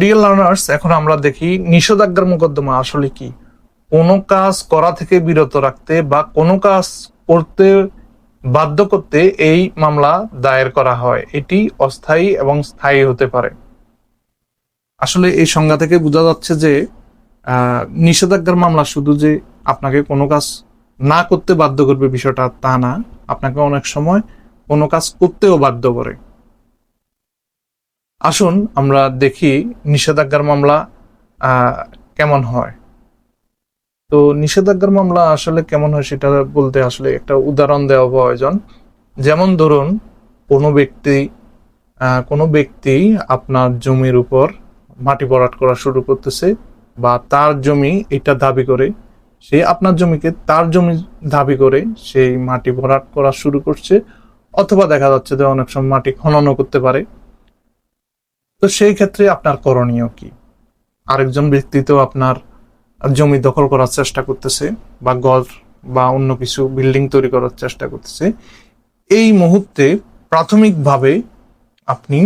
Dear learners এখন আমরা দেখি নিষেধাজ্ঞার মোকদ্দমা আসলে কি? কোনো কাজ করা থেকে বিরত রাখতে বা কোনো কাজ করতে বাধ্য করতে এই মামলা দায়ের করা হয়। এটি অস্থায়ী এবং স্থায়ী হতে পারে। আসলে এই সংজ্ঞা থেকে বোঝা যাচ্ছে যে নিষেধাজ্ঞার মামলা শুধু যে আপনাকে কোনো কাজ না করতে বাধ্য করবে বিষয়টা তা না। আপনাকে অনেক সময় কোনো কাজ করতেও বাধ্য করে। আসুন আমরা দেখি নিষেধাজ্ঞার মামলা কেমন হয়। তো নিষেধাজ্ঞার মামলা আসলে কেমন হয় সেটা বলতে আসলে একটা উদাহরণ দেওয়া প্রয়োজন। যেমন ধরুন, কোনো ব্যক্তি কোনো ব্যক্তি আপনার জমির উপর মাটি ভরাট করা শুরু করতেছে বা তার জমি এটা দাবি করে, সে আপনার জমিকে তার জমি দাবি করে সেই মাটি ভরাট করা শুরু করছে। অথবা দেখা যাচ্ছে যে অনেক সময় মাটি খননও করতে পারে। তো সেই ক্ষেত্রে আপনার করণীয় কি? আরেকজন ব্যক্তি তো আপনার জমি দখল করার চেষ্টা করতেছে বা ঘর বা অন্য কিছু বিল্ডিং তৈরি করার চেষ্টা করতেছে। এই মুহূর্তে প্রাথমিকভাবে আপনি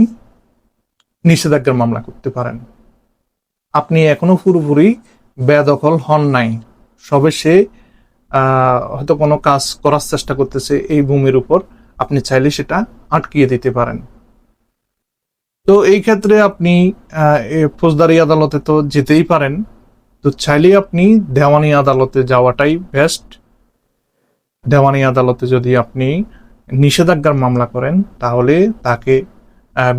নিষেধাজ্ঞার মামলা করতে পারেন। আপনি এখনও পুরোপুরি বেদখল হন নাই। সবে সে হয়তো কোনো কাজ করার চেষ্টা করতেছে এই ভূমির উপর। আপনি চাইলে সেটা আটকিয়ে দিতে পারেন। তো এই ক্ষেত্রে আপনি ফৌজদারি আদালতে তো যেতেই পারেন। তো চাইলে আপনি দেওয়ানি আদালতে যাওয়াটাই বেস্ট দেওয়ানি আদালতে যদি আপনি নিষেধাজ্ঞার মামলা করেন, তাহলে তাকে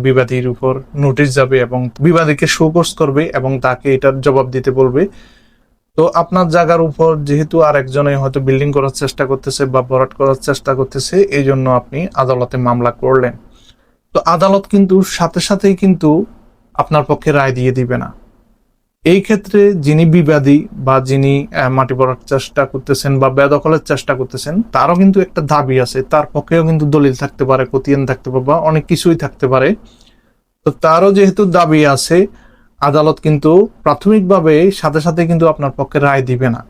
বিবাদীর উপর নোটিশ যাবে এবং বিবাদীকে শোকস করবে এবং তাকে এটার জবাব দিতে বলবে। তো আপনার জায়গার উপর যেহেতু আর একজনে হয়তো বিল্ডিং করার চেষ্টা করতেছে বা ভরাট করার চেষ্টা করতেছে এই জন্য আপনি আদালতে মামলা করলেন। তো আদালত কিন্তু সাথে সাথেই কিন্তু আপনার পক্ষে রায় দিয়ে দিবে না। এই ক্ষেত্রে যিনি বিবাদী বা যিনি মাটি ভরার চেষ্টা করতেছেন বা বেদখলের চেষ্টা করতেছেন, তারও কিন্তু একটা দাবি আছে। তার পক্ষেও কিন্তু দলিল থাকতে পারে কতিয়ান থাকতে পারে বা অনেক কিছুই থাকতে পারে। তো তারও যেহেতু দাবি আছে, আদালত কিন্তু প্রাথমিকভাবে সাথে সাথে কিন্তু আপনার পক্ষে রায় দিবে না।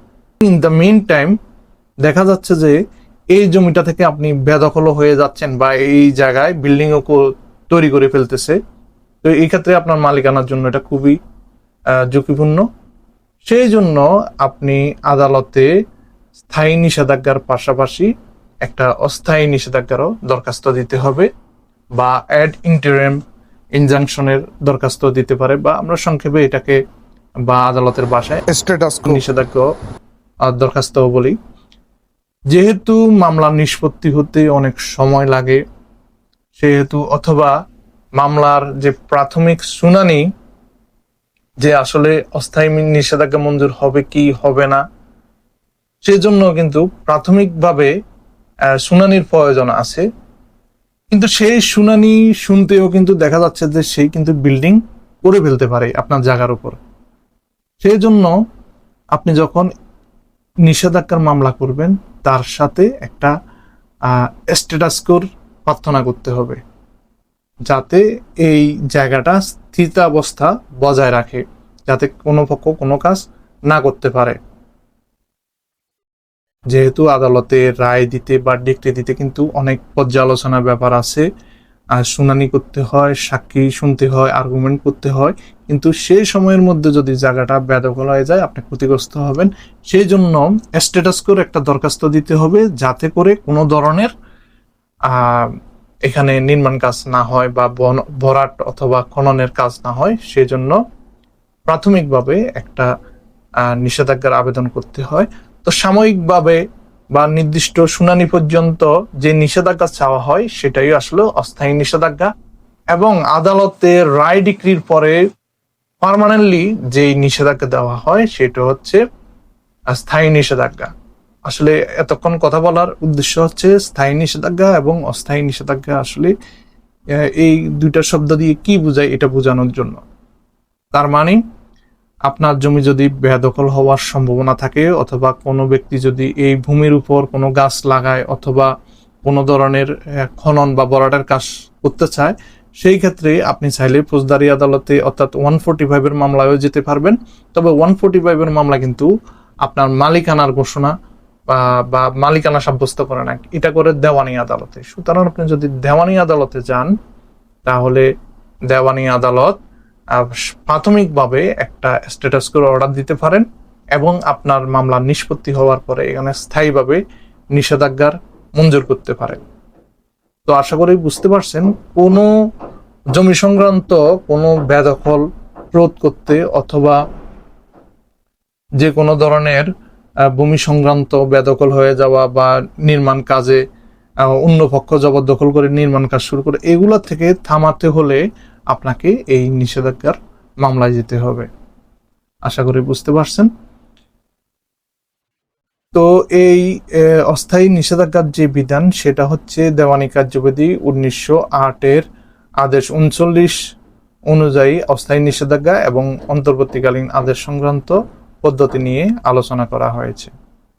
ইন দ্য মেন টাইম দেখা যাচ্ছে যে এই জমিটা থেকে আপনি বেদখল হয়ে যাচ্ছেন বা এই জায়গায় বিল্ডিংও তৈরি করে ফেলতেছে। তো এই ক্ষেত্রে আপনার মালিকানার জন্য এটা খুবই ঝুঁকিপূর্ণ। সেই জন্য আপনি আদালতে স্থায়ী নিষেধাজ্ঞার পাশাপাশি একটা অস্থায়ী নিষেধাজ্ঞারও দরখাস্ত দিতে হবে বা অ্যাড ইন্টারেম ইনজাংশনের দরখাস্ত দিতে পারে বা আমরা সংক্ষেপে এটাকে বা আদালতের বাসায় নিষেধাজ্ঞা দরখাস্ত বলি। যেহেতু মামলা নিষ্পত্তি হতে অনেক সময় লাগে, সেহেতু অথবা মামলার যে প্রাথমিক শুনানি, যে আসলে অস্থায়ী নিষেধাজ্ঞা মঞ্জুর হবে কি হবে না, সেজন্য কিন্তু প্রাথমিকভাবে শুনানির প্রয়োজন আছে। কিন্তু সেই শুনানি শুনতেও কিন্তু দেখা যাচ্ছে যে সেই কিন্তু বিল্ডিং করে ফেলতে পারে আপনার জায়গার উপর। সেই জন্য আপনি যখন নিষেধাজ্ঞার মামলা করবেন তার সাথে একটা স্ট্যাটাস কোর প্রার্থনা করতে হবে। যাতে এই জায়গাটা স্থিতাবস্থা বজায় রাখে, যাতে কোনো পক্ষ কোনো কাজ না করতে পারে। যেহেতু আদালতে রায় দিতে বা ডিক্রি দিতে কিন্তু অনেক পর্যালোচনা ব্যাপার আছে শুনানি করতে হয়, সাক্ষী শুনতে হয় আর্গুমেন্ট করতে হয়, কিন্তু সেই সময়ের মধ্যে যদি জায়গাটা বেদখল হয়ে যায়, আপনি ক্ষতিগ্রস্ত হবেন। সেই জন্য স্ট্যাটাস করে একটা দরখাস্ত দিতে হবে যাতে করে কোনো ধরনের এখানে নির্মাণ কাজ না হয় বা বন- ভরাট অথবা খননের কাজ না হয়, সেই জন্য প্রাথমিকভাবে একটা নিষেধাজ্ঞার আবেদন করতে হয়। তো সাময়িকভাবে বা নির্দিষ্ট শুনানি পর্যন্ত যে নিষেধাজ্ঞা চাওয়া হয়, সেটাই আসলে অস্থায়ী নিষেধাজ্ঞা। এবং আদালতের রায় ডিক্রির পরে পার্মানেন্টলি যে নিষেধাজ্ঞা দেওয়া হয়, সেটা হচ্ছে স্থায়ী নিষেধাজ্ঞা। আসলে এতক্ষণ কথা বলার উদ্দেশ্য হচ্ছে স্থায়ী নিষেধাজ্ঞা এবং অস্থায়ী নিষেধাজ্ঞা আসলে এই দুইটা শব্দ দিয়ে কি বোঝায় এটা বোঝানোর জন্য। তার মানে আপনার জমি যদি বেদখল হওয়ার সম্ভাবনা থাকে, অথবা কোনো ব্যক্তি যদি এই ভূমির উপর কোনো গাছ লাগায়, অথবা কোনো ধরনের খনন বা বরাটের কাজ করতে চায়, সেই ক্ষেত্রে আপনি চাইলে ফৌজদারি আদালতে, অর্থাৎ ওয়ান ফোর্টি ফাইভের মামলায়ও যেতে পারবেন। তবে ওয়ান ফোর্টি ফাইভের মামলা কিন্তু আপনার মালিকানার ঘোষণা বা- মালিকানা সাব্যস্ত করে না। এটা করে দেওয়ানি আদালতে। সুতরাং আপনি যদি দেওয়ানি আদালতে যান, তাহলে দেওয়ানি আদালত প্রাথমিকভাবে একটা স্ট্যাটাস করে অর্ডার দিতে পারেন এবং আপনার মামলা নিষ্পত্তি হওয়ার পরে এখানে স্থায়ীভাবে নিষেধাজ্ঞার মঞ্জুর করতে পারেন। তো আশা করি বুঝতে পারছেন, কোনো জমি সংক্রান্ত কোনো বেদখল রোধ করতে অথবা যে কোনো ধরনের ভূমি সংক্রান্ত বেদখল হয়ে যাওয়া বা নির্মাণ কাজে অন্য পক্ষ জবরদখল করে নির্মাণ কাজ শুরু করে, এগুলো থেকে থামাতে হলে আপনাকে এই নিষেধাজ্ঞার মামলায় যেতে হবে। আশা করি বুঝতে পারছেন? তো এই অস্থায়ী নিষেধাজ্ঞার যে বিধান, সেটা হচ্ছে দেওয়ানি কার্যবিধি উনিশশো আটের আদেশ উনচল্লিশ অনুযায়ী অস্থায়ী নিষেধাজ্ঞা এবং অন্তর্বর্তীকালীন আদেশ সংক্রান্ত পদ্ধতি নিয়ে আলোচনা করা হয়েছে।